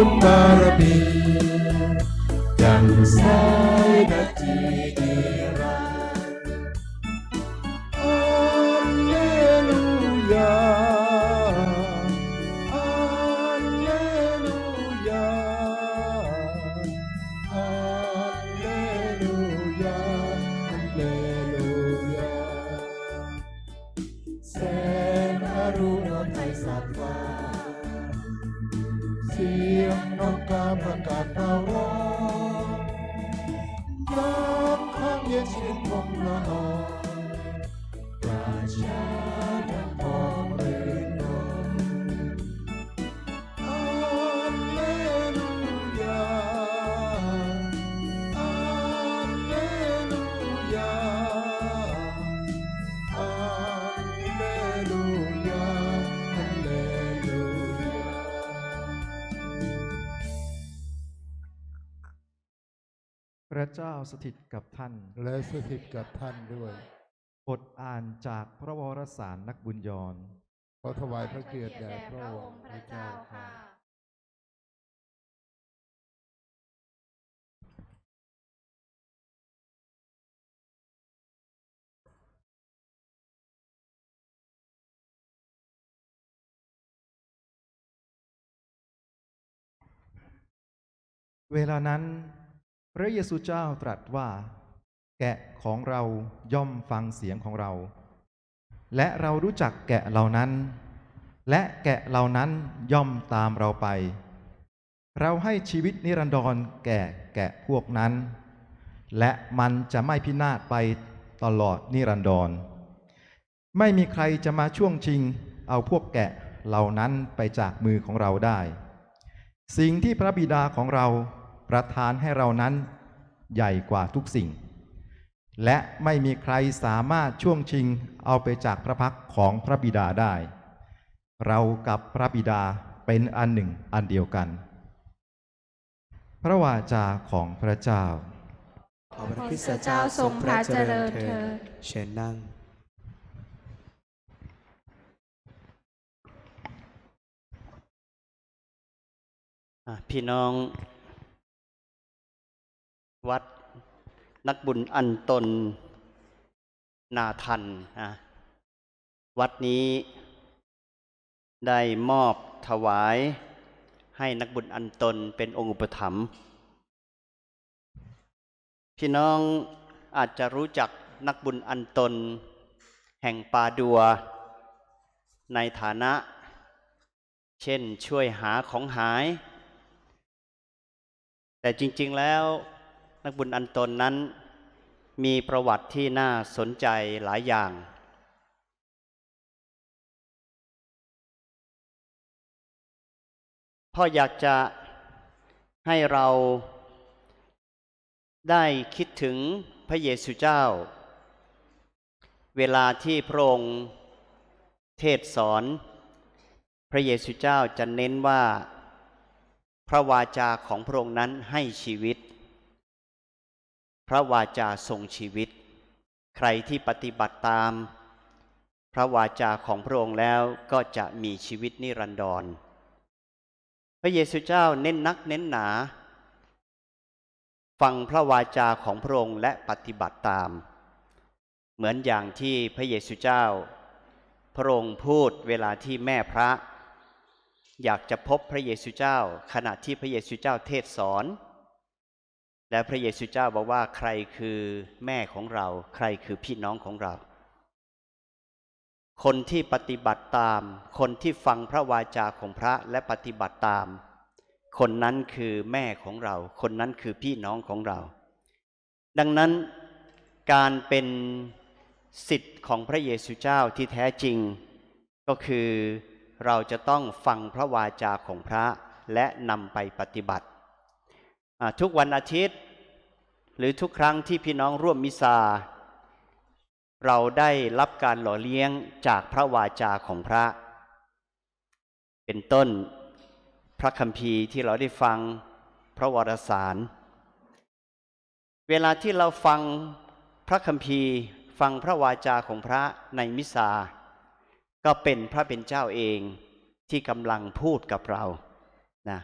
บุญบารมียังสายนาที ระเจ้าสถิตกับท่าน และสถิตกับท่านด้วย บทอ่านจากพระวรสารนักบุญยรขอถวายพระเกียรติแด่แด่พพระระอองงค์ค์พพระระเจ้าเจ้าค่ะค่ะ เวลานั้น พระเยซูเจ้าตรัสว่า แกะของเราย่อมฟังเสียงของเรา และเรารู้จักแกะเหล่านั้น และแกะเหล่านั้นย่อมตามเราไป เราให้ชีวิตนิรันดรแก่แกะพวกนั้น และมันจะไม่พินาศไปตลอดนิรันดร ไม่มีใครจะมาช่วงชิงเอาพวกแกะเหล่านั้นไปจากมือของเราได้ สิ่งที่พระบิดาของเรา ประทานให้เรานั้นใหญ่กว่าทุกสิ่ง และไม่มีใครสามารถช่วงชิงเอาไปจากพระพักของพระบิดาได้ เรากับพระบิดาเป็นอันหนึ่งอันเดียวกัน พระวาจาของพระเจ้าขอพระคริสตเจ้าทรงพระเจริญเถิดเชิญนั่งอะพี่น้อง วัด นักบุญอันตน นาทันนะวัดนี้ได้มอบถวายให้นักบุญอันตนเป็นองค์อุปถัมภ์พี่น้องอาจจะรู้จักนักบุญอันตน แห่งปาดัว ในฐานะ เช่นช่วยหาของหาย แต่จริงๆแล้ว นักบุญอันตนนั้น มีประวัติที่น่าสนใจหลายอย่าง พ่ออยากจะให้เราได้คิดถึงพระเยซูเจ้า เวลาที่พระองค์เทศสอน พระเยซูเจ้าจะเน้นว่า พระวาจาของพระองค์นั้นให้ชีวิต พระวาจาทรงชีวิต ใครที่ปฏิบัติตาม พระวาจาของพระองค์แล้วก็จะมีชีวิตนิรันดร พระเยซูเจ้าเน้นนักเน้นหนา ฟังพระวาจาของพระองค์และปฏิบัติตาม เหมือนอย่างที่พระเยซูเจ้า พระองค์พูดเวลาที่แม่พระ อยากจะพบพระเยซูเจ้า ขณะที่พระเยซูเจ้าเทศสอน และพระเยซูเจ้าบอกว่าใครคือแม่ของเรา ใครคือพี่น้องของเรา คนที่ปฏิบัติตาม คนที่ฟังพระวาจาของพระและปฏิบัติตาม คนนั้นคือแม่ของเรา คนนั้นคือพี่น้องของเรา ดังนั้นการเป็นสิทธิ์ของพระเยซูเจ้าที่แท้จริง ก็คือเราจะต้องฟังพระวาจาของพระและนำไปปฏิบัติ ทุกวันอาทิตย์ หรือทุกครั้งที่พี่น้องร่วมมิซา เราได้รับการหล่อเลี้ยงจากพระวาจาของพระ เป็นต้นพระคัมภีร์ที่เราได้ฟังพระวรสาร เวลาที่เราฟังพระคัมภีร์ฟังพระวาจาของพระในมิซาก็เป็นพระเป็นเจ้าเองที่กำลังพูดกับเรานะ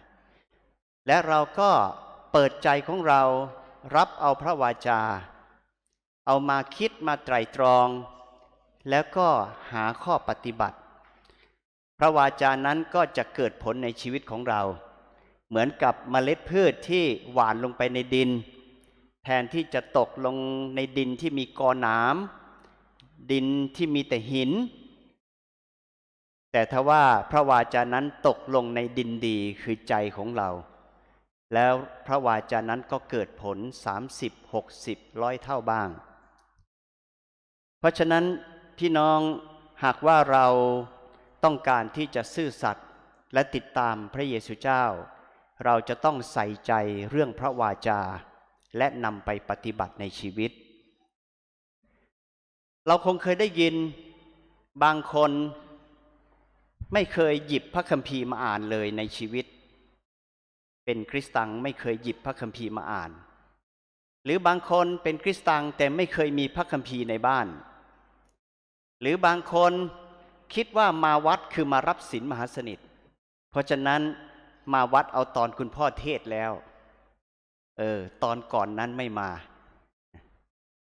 และเราก็ เปิดใจของเรารับเอาพระวาจา เอามาคิดมาไตรตรอง แล้วก็หาข้อปฏิบัติ พระวาจานั้นก็จะเกิดผลในชีวิตของเรา เหมือนกับเมล็ดพืชที่หว่านลงไปในดิน แทนที่จะตกลงในดินที่มีกอหนามดินที่มีแต่หิน แต่ถ้าว่าพระวาจานั้นตกลงในดินดีคือใจของเรา แล้วพระวาจานั้นก็เกิดผล 30 60ร้อยเท่าบ้าง เพราะฉะนั้นพี่น้องหากว่าเราต้องการที่จะซื่อสัตย์และติดตามพระเยซูเจ้า เราจะต้องใส่ใจเรื่องพระวาจา และนำไปปฏิบัติในชีวิต เราคงเคยได้ยินบางคนไม่เคยหยิบพระคัมภีร์มาอ่านเลยในชีวิต เป็นคริสตังไม่เคยหยิบพระคัมภีร์มาอ่าน หรือบางคนเป็นคริสตังแต่ไม่เคยมีพระคัมภีร์ในบ้าน หรือบางคนคิดว่ามาวัดคือมารับศีลมหาสนิท เพราะฉะนั้นมาวัดเอาตอนคุณพ่อเทศแล้ว เออตอนก่อนนั้นไม่มา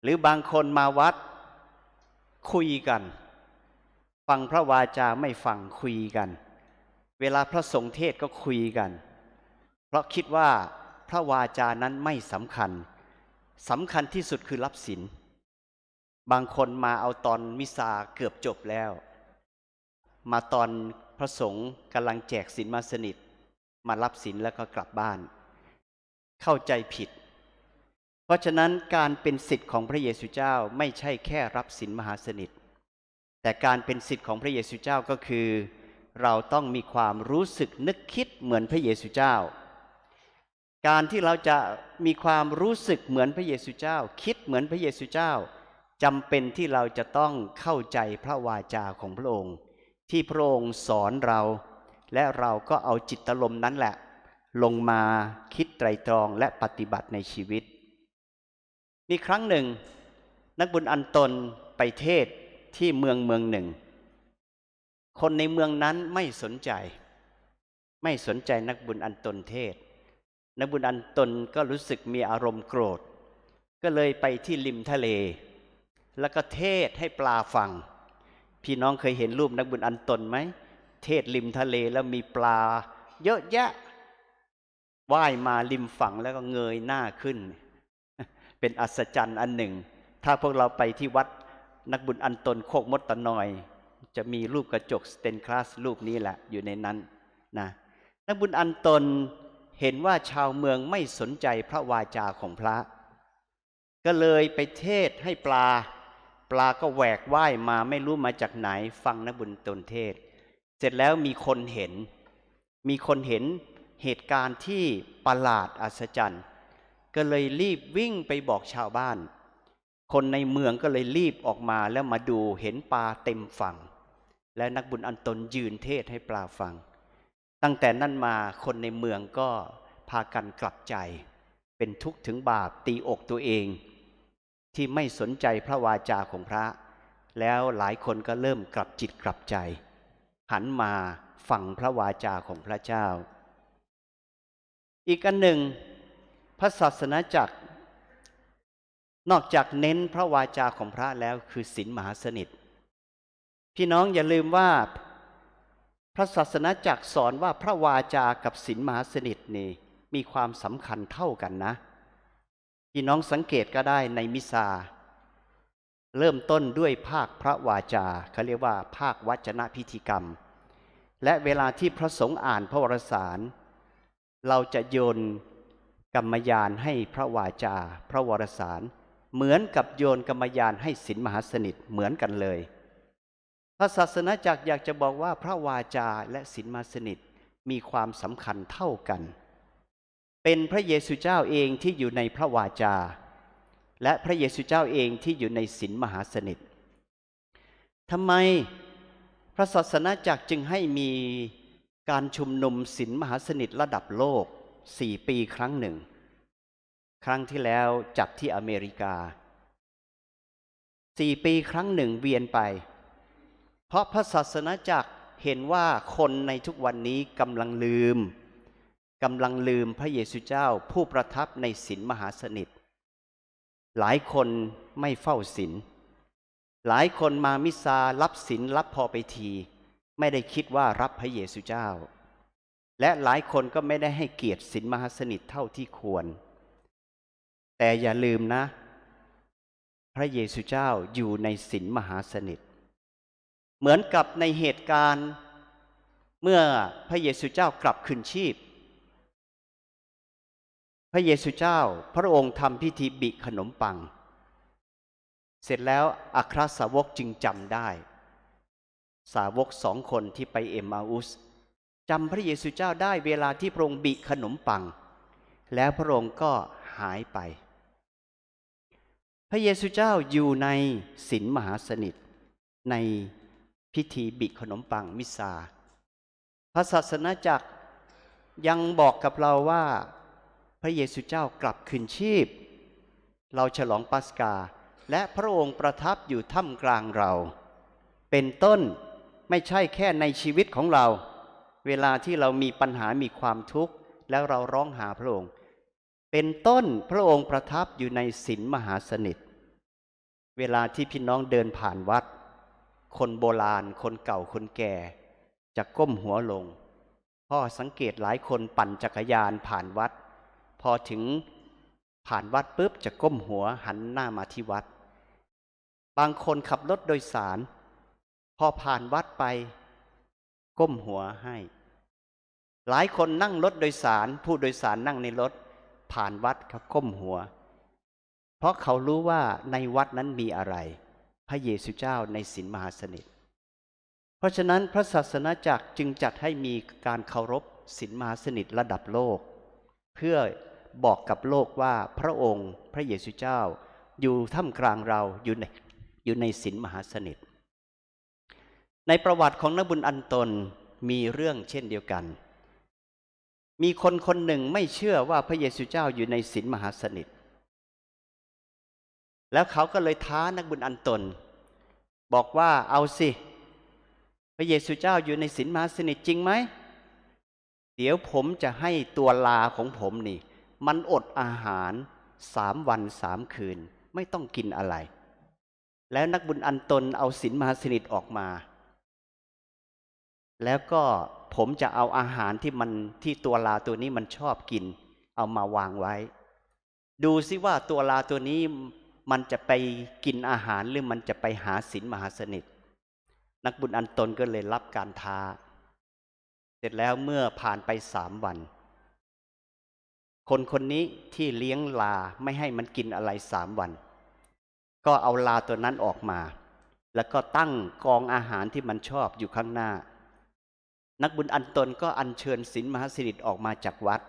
หรือบางคนมาวัดคุยกัน ฟังพระวาจาไม่ฟังคุยกัน เวลาพระสงฆ์เทศก็คุยกัน ราะคิดว่าพระวาจานั้นไม่สำคัญสำคัญที่สุดคือรับศีลบางคนมาเอาตอนมิสาเกือบจบแล้ว มาตอนพระสงฆ์กำลังแจกศีลมาสนิท มารับศีลแล้วก็กลับบ้าน เข้าใจผิด เพราะฉะนั้นการเป็นสิทธิ์ของพระเยซูเจ้าไม่ใช่แค่รับศีลมหาสนิท แต่การเป็นสิทธิ์ของพระเยซูเจ้าก็คือ เราต้องมีความรู้สึกนึกคิดเหมือนพระเยซูเจ้า การที่เราจะมีความรู้สึกเหมือนพระเยซูเจ้า คิดเหมือนพระเยซูเจ้าจำเป็นที่เราจะต้องเข้าใจพระวาจาของพระองค์ ที่พระองค์สอนเรา และเราก็เอาจิตลมนั้นแหละ ลงมาคิดไตรตรองและปฏิบัติในชีวิต มีครั้งหนึ่ง นักบุญอันตนไปเทศที่เมืองเมืองหนึ่ง คนในเมืองนั้นไม่สนใจ ไม่สนใจนักบุญอันตนเทศ นักบุญอันตนก็รู้สึกมีอารมณ์โกรธ ก็เลยไปที่ริมทะเล แล้วก็เทศให้ปลาฟัง พี่น้องเคยเห็นรูปนักบุญอันตนไหม เทศริมทะเลแล้วมีปลา เยอะแยะว่ายมาริมฝั่งแล้วก็เงยหน้าขึ้น เป็นอัศจรรย์อันหนึ่ง ถ้าพวกเราไปที่วัดนักบุญอันตนโคกมดตะนอย จะมีรูปกระจกสเตนคลาสรูปนี้แหละอยู่ในนั้นนะนักบุญอันตน เห็นว่าชาวเมืองไม่สนใจพระวาจาของพระ ก็เลยไปเทศให้ปลา ปลาก็แหวกว่ายมาไม่รู้มาจากไหน ฟังนักบุญตนเทศ เสร็จแล้วมีคนเห็น มีคนเห็นเหตุการณ์ที่ประหลาดอัศจรรย์ ก็เลยรีบวิ่งไปบอกชาวบ้าน คนในเมืองก็เลยรีบออกมาแล้วมาดูเห็นปลาเต็มฝั่ง และนักบุญอันตนยืนเทศให้ปลาฟัง ตั้งแต่นั้นมาคนในเมืองก็พากันกลับใจ เป็นทุกข์ถึงบาปตีอกตัวเอง ที่ไม่สนใจพระวาจาของพระ แล้วหลายคนก็เริ่มกลับจิตกลับใจ หันมาฟังพระวาจาของพระเจ้า อีกอันหนึ่ง พระศาสนาจักร นอกจากเน้นพระวาจาของพระแล้วคือศีลมหาสนิท พี่น้องอย่าลืมว่า พระศาสนาจักสอนว่าพระวาจากับศีลมหาสนิทนี่มีความสำคัญเท่ากันนะพี่น้องสังเกตก็ได้ในมิซา เริ่มต้นด้วยภาคพระวาจาเขาเรียกว่า ภาควัจนะพิธีกรรม และเวลาที่พระสงฆ์อ่านพระวรสาร เราจะโยนกรรมยานให้พระวาจา พระวรสาร เหมือนกับโยนกรรมยานให้ศีลมหาสนิทเหมือนกันเลย พระศาสนาจักรอยากจะบอกว่าพระวาจาและศีลมาสนิทมีความสำคัญเท่ากัน เป็นพระเยซูเจ้าเองที่อยู่ในพระวาจา และพระเยซูเจ้าเองที่อยู่ในศีลมหาสนิททำไมพระศาสนาจักรจึงให้มีการชุมนุมศีลมหาสนิทระดับโลกสี่ปีครั้งหนึ่ง ครั้งที่แล้วจัดที่อเมริกาสี่ปีครั้งหนึ่งเวียนไป ราะพระศาสนาจักรเห็นว่าคนในทุกวันนี้กำลังลืมกำลังลืมพระเยซูเจ้าผู้ประทับในศีลมหาสนิท หลายคนไม่เฝ้าศีลหลายคนมามิซารับศีลรับพอไปที ไม่ได้คิดว่ารับพระเยซูเจ้า และหลายคนก็ไม่ได้ให้เกียรติศีลมหาสนิทเท่าที่ควร แต่อย่าลืมนะ พระเยซูเจ้าอยู่ในศีลมหาสนิท เหมือนกับในเหตุการณ์เมื่อพระเยซูเจ้ากลับคืนชีพ พระเยซูเจ้าพระองค์ทำพิธีบิขนมปัง เสร็จแล้วอัครสาวกจึงจำได้ สาวกสองคนที่ไปเอมมาอุสจำพระเยซูเจ้าได้เวลาที่พระองค์บิขนมปัง แล้วพระองค์ก็หายไป พระเยซูเจ้าอยู่ในศีลมหาสนิทใน พิธีบิขนมปังมิสาพระศาสนาจักรยังบอกกับเราว่า พระเยซูเจ้ากลับคืนชีพ เราฉลองปัสกา และพระองค์ประทับอยู่ท่ามกลางเรา เป็นต้นไม่ใช่แค่ในชีวิตของเรา เวลาที่เรามีปัญหามีความทุกข์ แล้วเราร้องหาพระองค์ เป็นต้นพระองค์ประทับอยู่ในศีลมหาสนิท เวลาที่พี่น้องเดินผ่านวัด คนโบราณ คนเก่าคนแก่ จะก้มหัวลง พ่อสังเกตหลายคนปั่นจักรยานผ่านวัด พอถึงผ่านวัดปุ๊บจะก้มหัวหันหน้ามาที่วัด บางคนขับรถโดยสาร พอผ่านวัดไป ก้มหัวให้ หลายคนนั่งรถโดยสาร ผู้โดยสารนั่งในรถ ผ่านวัดเขาก้มหัว เพราะเขารู้ว่าในวัดนั้นมีอะไร พระเยซูเจ้าในศีลมหาสนิท เพราะฉะนั้นพระศาสนาจักรจึงจัดให้มีการเคารพศีลมหาสนิทระดับโลก เพื่อบอกกับโลกว่าพระองค์พระเยซูเจ้า อยู่ท่ามกลางเราอยู่ในอยู่ในศีลมหาสนิท ในประวัติของนบุญอันตนมีเรื่องเช่นเดียวกัน มีคนคนหนึ่งไม่เชื่อว่าพระเยซูเจ้าอยู่ในศีลมหาสนิท แล้วเขาก็เลยท้านักบุญอันตน บอกว่าเอาสิ พระเยซูเจ้าอยู่ในศีลมหาสนิทจริงไหม เดี๋ยวผมจะให้ตัวลาของผมนี่ มันอดอาหารสามวันสามคืน ไม่ต้องกินอะไร แล้วนักบุญอันตนเอาศีลมหาสนิทออกมา แล้วก็ผมจะเอาอาหารที่มันที่ตัวลาตัวนี้มันชอบกิน เอามาวางไว้ ดูซิว่าตัวลาตัวนี้ มันจะไปกินอาหารหรือมันจะไปหาศีลมหาสนิท นักบุญอันตนก็เลยรับการท้า เสร็จแล้วเมื่อผ่านไปสามวัน คนคนนี้ที่เลี้ยงลาไม่ให้มันกินอะไรสามวัน ก็เอาลาตัวนั้นออกมา แล้วก็ตั้งกองอาหารที่มันชอบอยู่ข้างหน้า นักบุญอันตนก็อัญเชิญศีลมหาสนิทออกมาจากวัด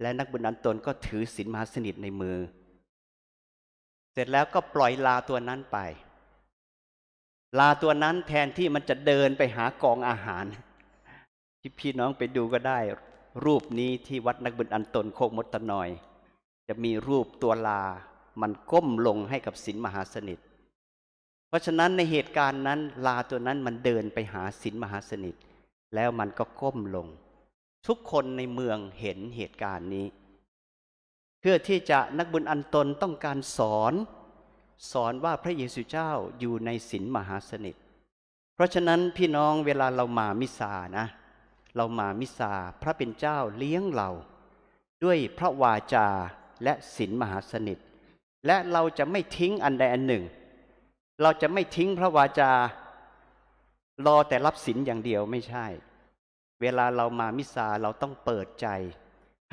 และนักบุญอันตนก็ถือศีลมหาสนิทในมือ เสร็จแล้วก็ปล่อยลาตัวนั้นไป ลาตัวนั้นแทนที่มันจะเดินไปหากองอาหาร ที่พี่น้องไปดูก็ได้ รูปนี้ที่วัดนักบุญอันตนโคกมดตะนอย จะมีรูปตัวลา มันก้มลงให้กับศีลมหาสนิท เพราะฉะนั้นในเหตุการณ์นั้น ลาตัวนั้นมันเดินไปหาศีลมหาสนิท แล้วมันก็ก้มลง ทุกคนในเมืองเห็นเหตุการณ์นี้ พื่อที่จะนักบุญอันตนต้องการสอน สอนว่าพระเยซูเจ้าอยู่ในศีลมหาสนิท เพราะฉะนั้นพี่น้องเวลาเรามามิสานะ เรามามิสาพระเป็นเจ้าเลี้ยงเรา ด้วยพระวาจาและศีลมหาสนิท และเราจะไม่ทิ้งอันใดอันหนึ่ง เราจะไม่ทิ้งพระวาจา รอแต่รับศีลอย่างเดียวไม่ใช่ เวลาเรามามิสาเราต้องเปิดใจ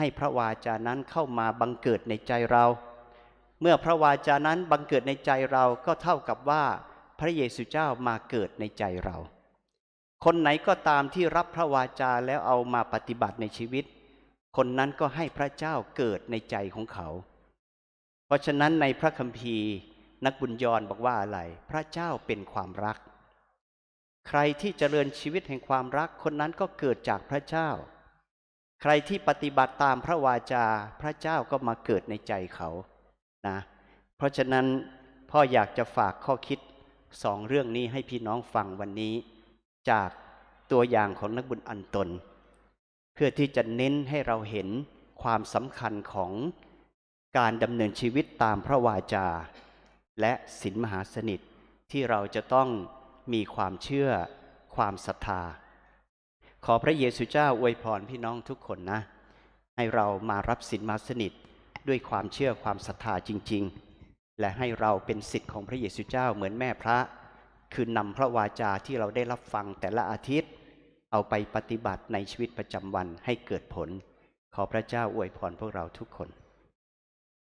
ให้พระวาจานั้นเข้ามาบังเกิดในใจเรา เมื่อพระวาจานั้นบังเกิดในใจเราก็เท่ากับว่าพระเยซูเจ้ามาเกิดในใจเรา คนไหนก็ตามที่รับพระวาจาแล้วเอามาปฏิบัติในชีวิต คนนั้นก็ให้พระเจ้าเกิดในใจของเขา เพราะฉะนั้นในพระคัมภีร์ นักบุญยอนบอกว่าอะไร พระเจ้าเป็นความรัก ใครที่เจริญชีวิตแห่งความรักคนนั้นก็เกิดจากพระเจ้า ใครที่ปฏิบัติตามพระวาจาพระเจ้าก็มาเกิดในใจเขานะเพราะฉะนั้นพ่ออยากจะฝากข้อคิดสองเรื่องนี้ให้พี่น้องฟังวันนี้ จากตัวอย่างของนักบุญอันตน เพื่อที่จะเน้นให้เราเห็นความสำคัญของการดำเนินชีวิตตามพระวาจา และศีลมหาสนิทที่เราจะต้องมีความเชื่อความศรัทธา ขอพระเยซูเจ้าอวยพรพี่น้องทุกคนนะ ให้เรามารับสินมาสนิทด้วยความเชื่อความศรัทธาจริง ๆ และให้เราเป็นสิทธิ์ของพระเยซูเจ้าเหมือนแม่พระ คือนำพระวาจาที่เราได้รับฟังแต่ละอาทิตย์ เอาไปปฏิบัติในชีวิตประจำวันให้เกิดผล ขอพระเจ้าอวยพรพวกเราทุกคน